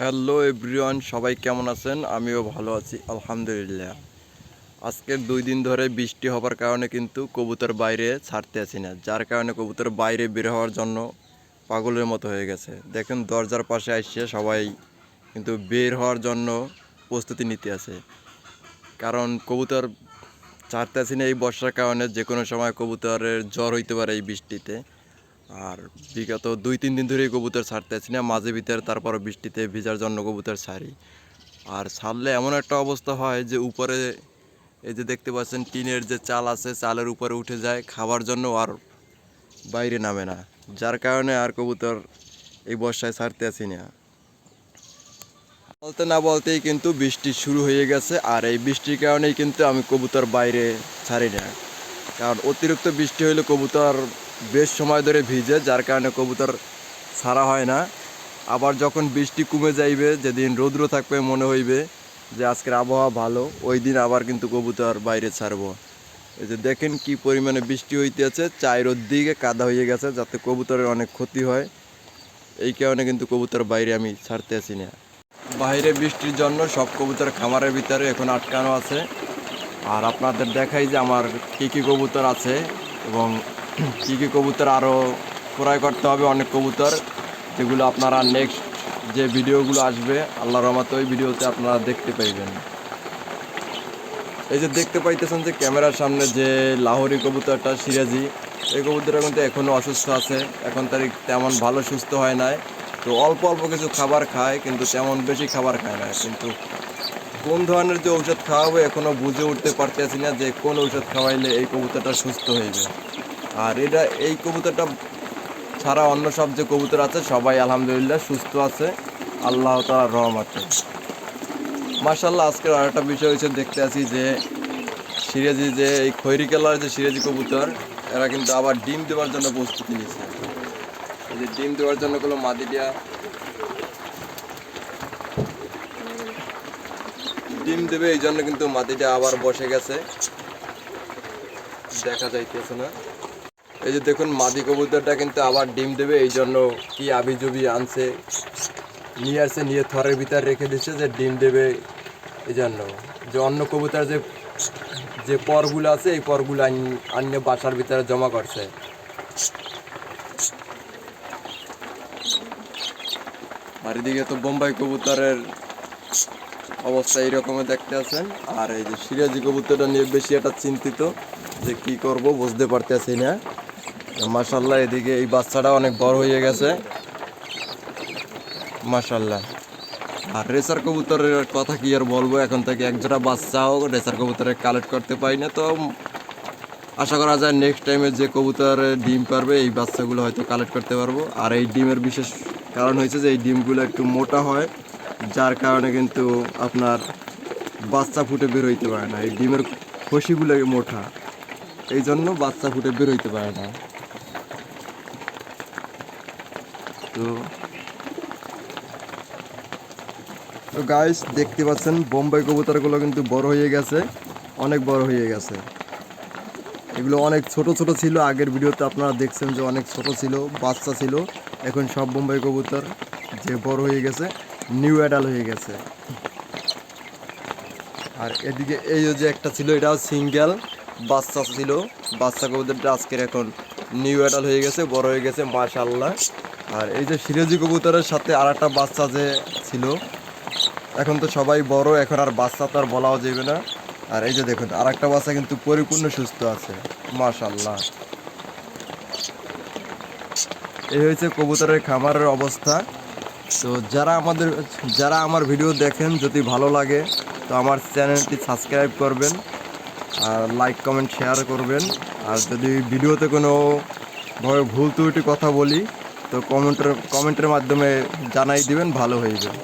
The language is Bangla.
হ্যালো এভরিওয়ান, সবাই কেমন আছেন? আমিও ভালো আছি, আলহামদুলিল্লাহ। আজকের দুই দিন ধরে বৃষ্টি হবার কারণে কিন্তু কবুতর বাইরে ছাড়তে আছি না, যার কারণে কবুতর বাইরে বের হওয়ার জন্য পাগলের মতো হয়ে গেছে। দেখেন, দরজার পাশে আসছে, সবাই কিন্তু বের হওয়ার জন্য প্রস্তুতি নিতে আছে কারণ কবুতর ছাড়তে আছি না এই বর্ষার কারণে যে কোনো সময় কবুতরের জ্বর হইতে পারে এই বৃষ্টিতে। আর বিগত দুই, তিন দিন ধরেই কবুতর ছাড়তে আছি না, মাঝে ভিতরে তারপর বৃষ্টিতে ভিজার জন্য কবুতর ছাড়ি। আর ছাড়লে এমন একটা অবস্থা হয় যে উপরে এই যে দেখতে পাচ্ছেন, টিনের যে চাল আছে, চালের উপরে উঠে যায়, খাবার জন্য আর বাইরে নামে না। যার কারণে আর কবুতর এই বর্ষায় ছাড়তে আছি না। বলতে না বলতেই কিন্তু বৃষ্টি শুরু হয়ে গেছে, আর এই বৃষ্টির কারণেই কিন্তু আমি কবুতর বাইরে ছাড়ি না। কারণ অতিরিক্ত বৃষ্টি হলে কবুতর বেশ সময় ধরে ভিজে, যার কারণে কবুতর ছাড়া হয় না। আবার যখন বৃষ্টি কমে যাইবে, যেদিন রৌদ্র থাকবে, মনে হইবে যে আজকের আবহাওয়া ভালো, ওই দিন আবার কিন্তু কবুতর বাইরে ছাড়বো। এই যে দেখেন কি পরিমাণে বৃষ্টি হইতেছে, চাইরোর দিকে কাদা হয়ে গেছে, যাতে কবুতরের অনেক ক্ষতি হয়। এই কারণে কিন্তু কবুতর বাইরে আমি ছাড়তে আসি না। বাইরে বৃষ্টির জন্য সব কবুতর খামারের ভিতরে এখন আটকানো আছে। আর আপনাদের দেখাই যে আমার কী কী কবুতর আছে এবং কী কী কবুতর আরও ক্রয় করতে হবে, অনেক কবুতর, যেগুলো আপনারা নেক্সট যে ভিডিওগুলো আসবে আল্লাহ রহমত ওই ভিডিওতে আপনারা দেখতে পাইবেন। এই যে দেখতে পাইতেছেন যে ক্যামেরার সামনে যে লাহোরি কবুতরটা, সিরাজি, এই কবুতরটা কিন্তু এখনও অসুস্থ আছে, এখন তার তেমন ভালো সুস্থ হয় নাই। তো অল্প অল্প কিছু খাবার খায়, কিন্তু তেমন বেশি খাবার খায় না। কিন্তু কোন ধরনের যে ঔষধ খাওয়াবে এখনও বুঝে উঠতে পারতেছি না যে কোন ঔষধ খাওয়াইলে এই কবুতরটা সুস্থ হইবে। আর এটা এই কবুতরটা ছাড়া অন্য সব যে কবুতর আছে, সবাই আলহামদুলিল্লাহ সুস্থ আছে। আল্লাহ তালার রহমতে মার্শাল্লাহ আজকের আরেকটা বিষয় হচ্ছে দেখতে আছি যে সিরাজি যে এই খৈরি কালার যে সিরাজি কবুতর, এরা কিন্তু আবার ডিম দেওয়ার জন্য প্রস্তুতি নিয়েছে এই যে ডিম দেওয়ার জন্য কোনো মাদিটা ডিম দেবে, এই জন্য কিন্তু মাটিটা আবার বসে গেছে। দেখা যাইতেছে না। এই যে দেখুন, মাদি কবুতরটা কিন্তু আবার ডিম দেবে, এই জন্য কি আবি জবি আনছে, নিয়ে আসছে, নিয়ে থরের ভিতর রেখে দিচ্ছে যে ডিম দেবে, এই জন্য। যে অন্য কবুতর যে যে পরগুলো আছে, এই পরগুলো আনিয়ে বাসার ভিতরে জমা করছে। আর এদিকে তো বোম্বাই কবুতরের অবস্থা এইরকমই দেখতে আছেন। আর এই যে সিরাজি কবুতরটা নিয়ে বেশি একটা চিন্তিত যে কি করব, বুঝতে পারতেছি না। মাশাল্লাহ এদিকে এই বাচ্চাটা অনেক বড় হয়ে গেছে। মাশাল্লাহ আর রেসার কবুতরের কথা কি আর বলব? এখন থেকে একজোড়া বাচ্চাও রেসার কবুতরে কালেক্ট করতে পারি না, তো আশা করা যায় নেক্সট টাইমে যে কবুতরের ডিম পারবে, এই বাচ্চাগুলো হয়তো কালেক্ট করতে পারব। আর এই ডিমের বিশেষ কারণ হয়েছে যে এই ডিমগুলো একটু মোটা হয়, যার কারণে কিন্তু আপনার বাচ্চা ফুটে বের হইতে পারে না। এই ডিমের খসিগুলো মোটা এই জন্য বাচ্চা ফুটে বের হইতে পারে না। তো তো গাইস দেখতে পাচ্ছেন, বোম্বাই কবুতরগুলো কিন্তু বড় হয়ে গেছে, অনেক বড় হয়ে গেছে। এগুলো অনেক ছোট ছোট ছিল, আগের ভিডিওতে আপনারা দেখছেন যে অনেক ছোট ছিল, বাচ্চা ছিল, এখন সব বোম্বাই কবুতর যে বড় হয়ে গেছে নিউ অ্যাডাল হয়ে গেছে। আর এদিকে এই যে একটা ছিল, এটাও সিঙ্গেল বাচ্চা ছিল, বাচ্চা কবুতরটা আজকের এখন নিউ অ্যাডাল হয়ে গেছে, বড় হয়ে গেছে মাশাল্লাহ আর এই যে সিরাজি কবুতরের সাথে আর একটা বাচ্চা যে ছিল, এখন তো সবাই বড়, এখন আর বাচ্চা তো আর বলাও যাবে না। আর এই যে দেখুন আর একটা বাচ্চা কিন্তু পরিপূর্ণ সুস্থ আছে মাশাল্লাহ এই হয়েছে কবুতরের খামারের অবস্থা। তো যারা আমাদের, যারা আমার ভিডিও দেখেন, যদি ভালো লাগে, তো আমার চ্যানেলটি সাবস্ক্রাইব করবেন, আর লাইক, কমেন্ট, শেয়ার করবেন। আর যদি ভিডিওতে কোনো ভুল ত্রুটি, কথা বলি তো কমেন্টের কমেন্টের মাধ্যমে জানাই দিবেন ভালো হয়ে যাবে।